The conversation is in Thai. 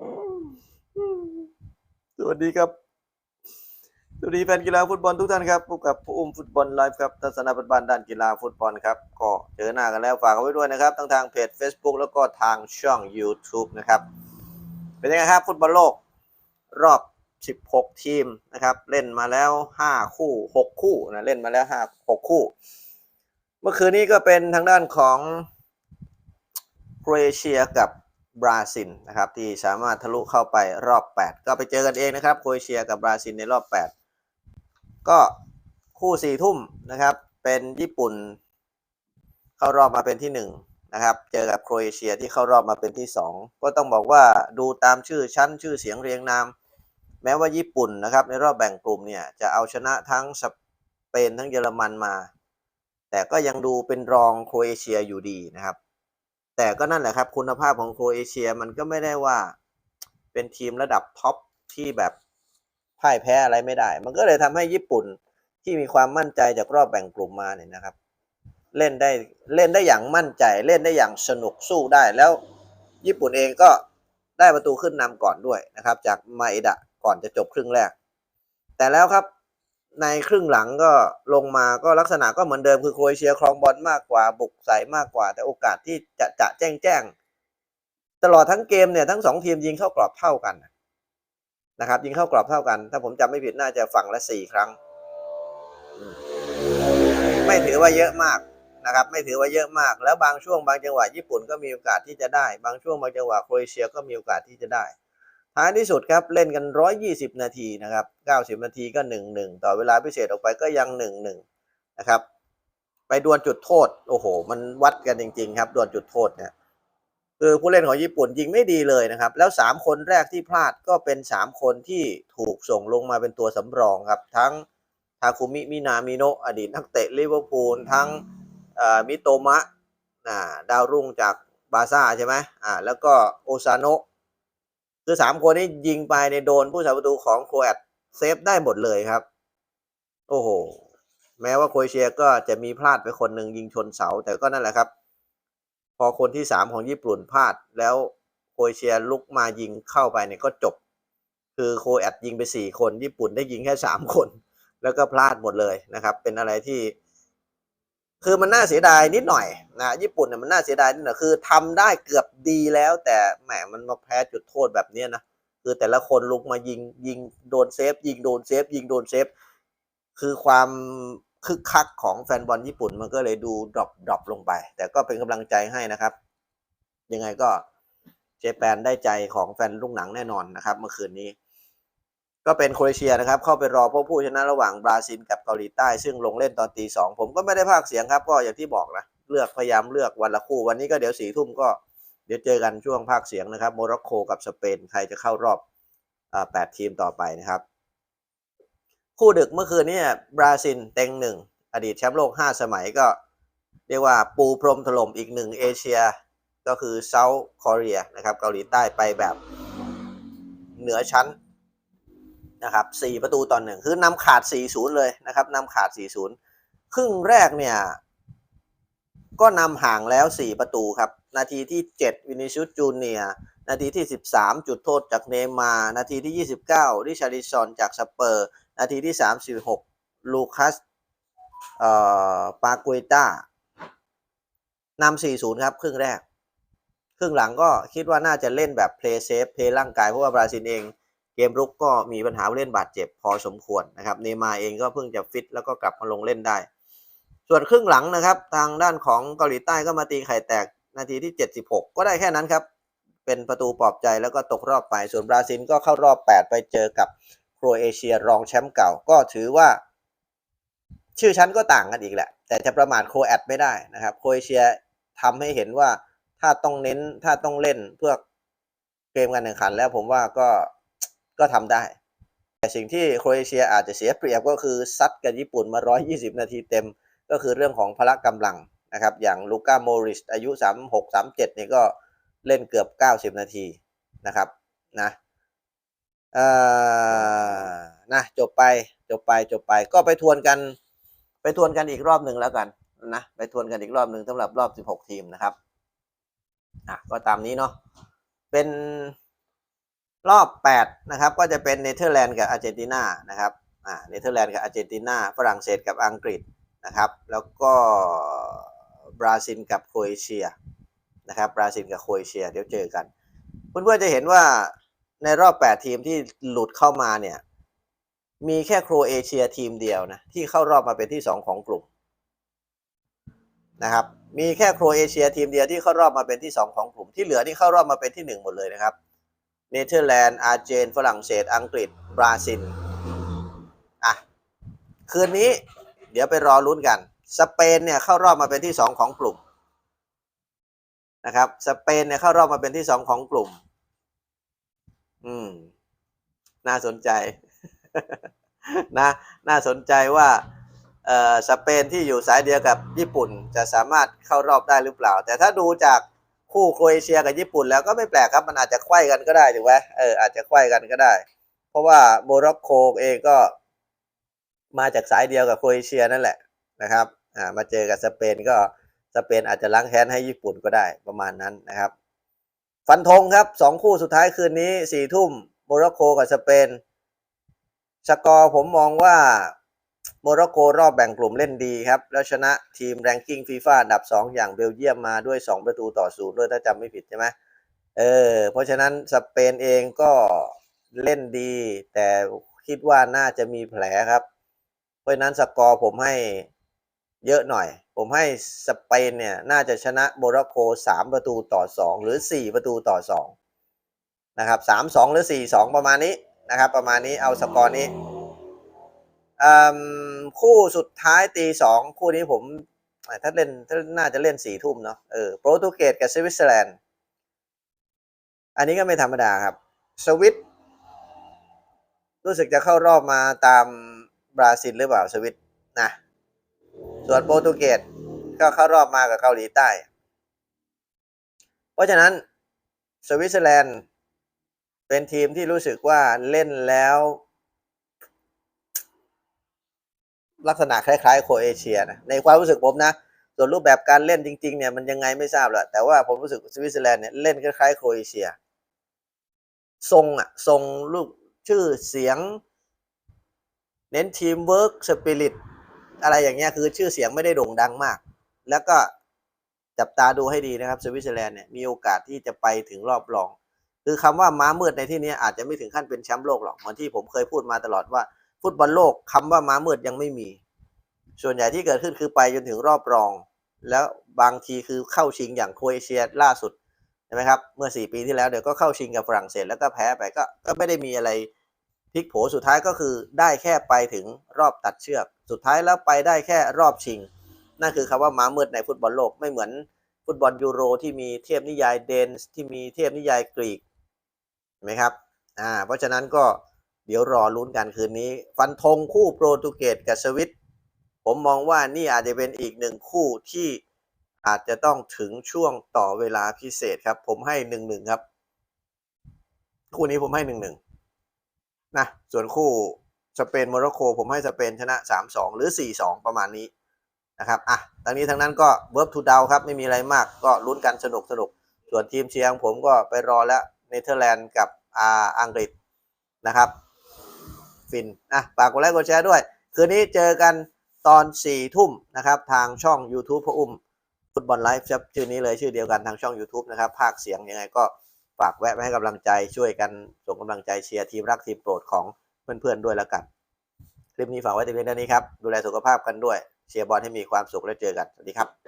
สวัสดีครับ สวัสดีแฟนกีฬาฟุตบอลทุกท่านครับพบกับผู้อุ้มฟุตบอลไลฟ์ครับทัศนปัจจุบันด้านกีฬาฟุตบอลครับ ก็เจอหน้ากันแล้วฝากเอาไว้ด้วยนะครับ ทั้งทางเพจ Facebook แล้วก็ทางช่อง YouTube นะครับ เป็นยังไงครับ ฟุตบอลโลกรอบ 16 ทีมนะครับ เล่นมาแล้ว 5 คู่ 6 คู่นะ เล่นมาแล้ว 5 6 คู่ เมื่อคืนนี้ก็เป็นทางด้านของโครเอเชียกับ บราซิลนะครับที่สามารถทะลุเข้าไปรอบ 8 ก็ไปเจอกันเองนะครับโครเอเชียกับบราซิลในรอบ 8 ก็คู่สี่ทุ่มนะครับเป็นญี่ปุ่น เข้ารอบมาเป็นที่หนึ่งนะครับ เจอกับโครเอเชียที่เข้ารอบมาเป็นที่สองก็ต้องบอกว่าดูตามชื่อชั้นชื่อเสียงเรียงนาม แม้ว่าญี่ปุ่นนะครับในรอบแบ่งกลุ่มเนี่ยจะเอาชนะทั้งสเปนทั้งเยอรมันมา แต่ก็ยังดูเป็นรองโครเอเชียอยู่ดีนะครับ แต่ก็นั่นแหละครับ คุณภาพของโครเอเชียมันก็ไม่ได้ว่า เป็นทีมระดับท็อปที่แบบพ่ายแพ้อะไรไม่ได้ มันก็เลยทำให้ญี่ปุ่นที่มีความมั่นใจจากรอบแบ่งกลุ่มมาเนี่ยนะครับ เล่นได้เล่นได้อย่างมั่นใจ เล่นได้อย่างสนุกสู้ได้แล้ว ญี่ปุ่นเองก็ได้ประตูขึ้นนำก่อนด้วยนะครับ จากมาเอดะก่อนจะจบครึ่งแรก แต่แล้วครับ ในครึ่งหลังก็ลงมาก็ลักษณะก็เหมือนเดิมคือโครเอเชียครองบอลมากกว่า บุกใส่มากกว่า แต่โอกาสที่จะจะแจ้งแจ้ง ตลอดทั้งเกมเนี่ยทั้งสองทีมยิงเข้ากรอบเท่ากันนะครับ ยิงเข้ากรอบเท่ากัน ถ้าผมจำไม่ผิดน่าจะฝั่งละสี่ครั้ง ไม่ถือว่าเยอะมากนะครับ ไม่ถือว่าเยอะมาก แล้วบางช่วงบางจังหวะญี่ปุ่นก็มีโอกาสที่จะได้ บางช่วงบางจังหวะโครเอเชียก็มีโอกาสที่จะได้ ท้ายที่สุดครับเล่นกัน 120 นาทีนะครับ 90 นาทีก็ 1-1 ต่อเวลาพิเศษออกไปก็ยัง 1-1 นะครับ ไปดวลจุดโทษ โอ้โห มันวัดกันจริง ๆ ครับดวลจุดโทษเนี่ยคือผู้เล่นของญี่ปุ่นยิงไม่ดีเลยนะครับ แล้ว 3 คนแรกที่พลาดก็เป็น 3 คนที่ถูกส่งลงมาเป็นตัวสำรองครับ ทั้งทาคุมิ มินามิโนะอดีตนักเตะลิเวอร์พูลทั้งมิโตมะดาวรุ่งจากบาซ่าใช่ไหมอ่าแล้วก็โอซาโนะ คือสามคนนี้ยิงไปในโดนผู้สาประตูของโครแอตเซฟได้หมดเลยครับ โอ้โห แม้ว่าโครเอเชียก็จะมีพลาดไปคนหนึ่งยิงชนเสา แต่ก็นั่นแหละครับ พอคนที่สามของญี่ปุ่นพลาดแล้วโครเอเชียลุกมายิงเข้าไปเนี่ยก็จบ คือโครแอตยิงไปสี่คน ญี่ปุ่นได้ยิงแค่สามคน แล้วก็พลาดหมดเลยนะครับ เป็นอะไรที่คือมันน่าเสียดายนิดหน่อยนะญี่ปุ่นเนี่ยมันน่าเสียดายนิดหน่อยคือทำได้เกือบ ดีแล้วแต่แหมมันมาแพ้จุดโทษแบบเนี้นะคือแต่ละคนลุกมายิงยิงโดนเซฟ ยิงโดนเซฟ ยิงโดนเซฟ คือความคึกคักของแฟนบอลญี่ปุ่นมันก็เลยดูดรอปดรอปลงไป แต่ก็เป็นกำลังใจให้นะครับ ยังไงก็เจแปนได้ใจของแฟนลูกหนังแน่นอนนะครับ เมื่อคืนนี้ ก็เป็นโครเอเชียนะครับ เข้าไปรอพบผู้ชนะระหว่างบราซิลกับเกาหลีใต้ ซึ่งลงเล่นตอนตีสองผมก็ไม่ได้พากเสียงครับ ก็อย่างที่บอกนะเลือกพยายามเลือกวันละคู่ วันนี้ก็เดี๋ยวสี่ทุ่มก็ ดี๋ยวเจอกันช่วงภาคเสียงนะครับโมร็อกโกกับสเปนใครจะเข้ารอบแปดทีมต่อไปนะครับ คู่ดึกเมื่อคืนนี้บราซิลเต็งหนึ่งอดีตแชมป์โลกห้าสมัยก็เรียกว่าปูพรมถล่มอีกหนึ่งเอเชีย ก็คือเซาท์คอเรียนะครับเกาหลีใต้ไปแบบเหนือชั้นนะครับสี่ประตูต่อหนึ่งคือนำขาด 4-0 เลยนะครับนำขาด 4-0 ครึ่งแรกเนี่ย ก็นำห่างแล้ว 4 ประตูครับ นาทีที่ 7 วินิชุสจูเนียนาทีที่ 13 จุดโทษจากเนมา นาทีที่ 29 ริชาริซอนจากสเปอร์ นาทีที่ 36 ลูคัสเอ่อปากุยต้านำ4-0 ครับ ครึ่งแรก ครึ่งหลังก็คิดว่าน่าจะเล่นแบบเพลย์เซฟเพลย์ร่างกาย เพราะว่าบราซิลเอง เกมรุกก็มีปัญหาเล่นบาดเจ็บพอสมควรนะครับ เนมาเองก็เพิ่งจะฟิตแล้วก็กลับมาลงเล่นได้ ส่วนครึ่งหลังนะครับ ทางด้านของเกาหลีใต้ก็มาตีไข่แตก นาทีที่ 76 ก็ได้แค่นั้นครับ เป็นประตูปลอบใจแล้วก็ตกรอบไป ส่วนบราซิลก็เข้ารอบ 8 ไปเจอกับโครเอเชียรองแชมป์เก่า ก็ถือว่า ชื่อชั้นก็ต่างกันอีกแหละ แต่จะประมาทโครแอตไม่ได้นะครับ โครเอเชียทำให้เห็นว่าถ้าต้องเน้นถ้าต้องเล่นเพื่อเกมการแข่งขันแล้วผมว่าก็ก็ทำได้ แต่สิ่งที่โครเอเชียอาจจะเสียเปรียบก็คือซัดกับญี่ปุ่นมา 120 นาทีเต็ม ก็คือเรื่องของพละกำลัง นะครับ อย่างลูก้าโมริสอายุ 36 37 นี่ก็เล่นเกือบ 90 นาทีนะครับนะเอ่อนะจบไปจบไปจบไปก็ไปทวนกัน ไปทวนกันอีกรอบหนึ่งแล้วกันนะไปทวนกันอีกรอบหนึ่งสำหรับรอบ 16 ทีมนะครับอะก็ตามนี้เนาะเป็นรอบ 8 นะครับ ก็จะเป็นเนเธอร์แลนด์กับอาร์เจนตินานะครับอ่าเนเธอร์แลนด์กับอาร์เจนตินาฝรั่งเศสกับอังกฤษนะครับ แล้วก็ บราซิลกับโครเอเชียนะครับบราซิลกับโครเอเชียเดี๋ยวเจอกันเพื่อนๆจะเห็นว่าในรอบ 8 ทีมที่หลุดเข้ามาเนี่ยมีแค่โครเอเชียทีมเดียวนะที่เข้ารอบมาเป็นที่ 2 ของกลุ่มนะครับมีแค่โครเอเชียทีมเดียวที่เข้ารอบมาเป็นที่ 2 ของกลุ่มที่เหลือที่เข้ารอบมาเป็นที่ 1 หมดเลยนะครับเนเธอร์แลนด์อาร์เจนฝรั่งเศส อังกฤษ บราซิลอะคืนนี้เดี๋ยวไปรอลุ้นกัน สเปนเนี่ยเข้ารอบมาเป็นที่2ของกลุ่มนะครับ สเปนเนี่ยเข้ารอบมาเป็นที่2ของกลุ่ม อืม น่าสนใจนะ น่าสนใจว่าเอ่อสเปนที่อยู่สายเดียวกับญี่ปุ่นจะสามารถเข้ารอบได้หรือเปล่า แต่ถ้าดูจากคู่โครเอเชียกับญี่ปุ่นแล้วก็ไม่แปลกครับ มันอาจจะไขว้กันก็ได้ถูกไหมเอออาจจะไขว้กันก็ได้ เพราะว่าโมร็อกโกเองก็มาจากสายเดียวกับโครเอเชียนั่นแหละนะครับ อ่ามาเจอกับสเปนก็สเปนอาจจะล้างแค้นให้ญี่ปุ่นก็ได้ประมาณนั้นนะครับ ฟันธงครับสองคู่สุดท้ายคืนนี้สี่ทุ่มโมร็อกโกกับสเปนสกอร์ผมมองว่าโมร็อกโกรอบแบ่งกลุ่มเล่นดีครับ แล้วชนะทีมแรงกิ้งฟีฟ่าอันดับ 2 อย่างเบลเยียมมาด้วย 2 ประตูต่อศูนย์ด้วยถ้าจำไม่ผิดใช่ไหมเออเพราะฉะนั้นสเปนเองก็เล่นดี แต่คิดว่าน่าจะมีแผลครับ เพราะฉะนั้นสกอร์ผมให้ เยอะหน่อย ผมให้สเปนเนี่ยน่าจะชนะโมร็อกโก 3 ประตูต่อ 2 หรือ 4 ประตูต่อ 2 นะครับ3-2 หรือ 4-2 ประมาณนี้นะครับ ประมาณนี้เอาสกอร์นี้ คู่สุดท้ายตีสองคู่นี้ผมถ้าเล่นถ้าน่าจะเล่นสี่ทุ่มเนาะเออโปรตุเกสกับสวิตเซอร์แลนด์ อันนี้ก็ไม่ธรรมดาครับ สวิต รู้สึกจะเข้ารอบมาตามบราซิลหรือเปล่าสวิตนะ ส่วนโปรตุเกสก็เข้ารอบมากับเกาหลีใต้ เพราะฉะนั้นสวิตเซอร์แลนด์เป็นทีมที่รู้สึกว่าเล่นแล้ว ลักษณะคล้ายๆ โคเอเชียนะในความรู้สึกผมนะ ส่วนรูปแบบการเล่นจริง ๆ เนี่ยมันยังไงไม่ทราบแหละแต่ว่าผมรู้สึกสวิตเซอร์แลนด์เนี่ยเล่นคล้ายๆโคเอเชีย ทรงอะทรงลูกชื่อเสียง เน้นทีมเวิร์กสปิริต อะไรอย่างเงี้ยคือชื่อเสียงไม่ได้โด่งดังมาก แล้วก็จับตาดูให้ดีนะครับสวิตเซอร์แลนด์เนี่ยมีโอกาสที่จะไปถึงรอบรอง คือคำว่าม้ามืดในที่นี้อาจจะไม่ถึงขั้นเป็นแชมป์โลกหรอกเหมือนที่ผมเคยพูดมาตลอดว่า ฟุตบอลโลกคำว่าม้ามืดยังไม่มี ส่วนใหญ่ที่เกิดขึ้นคือไปจนถึงรอบรอง แล้วบางทีคือเข้าชิงอย่างโครเอเชียล่าสุดใช่ไหมครับเมื่อ 4 ปีที่แล้วเดี๋ยวก็เข้าชิงกับฝรั่งเศสแล้วก็แพ้ไปก็ก็ไม่ได้มีอะไรพลิกโผสุดท้ายก็คือได้แค่ไปถึงรอบตัดเชือก สุดท้ายแล้วไปได้แค่รอบชิง นั่นคือคำว่าม้ามืดในฟุตบอลโลกไม่เหมือนฟุตบอลยูโร ที่มีเทพนิยายเดนส์ที่มีเทพนิยายกรีกเห็นไหมครับอ่าเพราะฉะนั้นก็เดี๋ยวรอลุ้นกันคืนนี้ ฟันธงคู่โปรตุเกสกับสวิตผมมองว่านี่อาจจะเป็นอีกหนึ่งคู่ที่อาจจะต้องถึงช่วงต่อเวลาพิเศษครับ ผมให้หนึ่งหนึ่งครับ คู่นี้ผมให้หนึ่งหนึ่งนะส่วนคู่ สเปนโมร็อกโกผมให้สเปนชนะสามสองหรือสี่สองประมาณนี้นะครับอะทั้งนี้ทั้งนั้นก็เวิร์บทูดาวครับไม่มีอะไรมากก็ลุ้นกันสนุกสนุกส่วนทีมเชียงผมก็ไปรอแล้วเนเธอร์แลนด์กับอาอังกฤษนะครับ ฟินอะฝากกดไลค์กดแชร์ด้วย คืนนี้เจอกันตอน4ทุ่มนะครับ ทางช่อง YouTube พระอุ้มฟุตบอลไลฟ์ชื่อนี้เลยชื่อเดียวกันทางช่อง YouTube นะครับภาคเสียงยังไงก็ฝากแวะไปให้กำลังใจช่วยกันส่งกำลังใจเชียร์ทีมรักทีมโปรดของ เพื่อนๆด้วยแล้วกัน คลิปนี้ฝากไว้แต่เพียงเท่านี้ครับ ดูแลสุขภาพกันด้วย เชียร์บอลให้มีความสุขแล้วเจอกัน สวัสดีครับ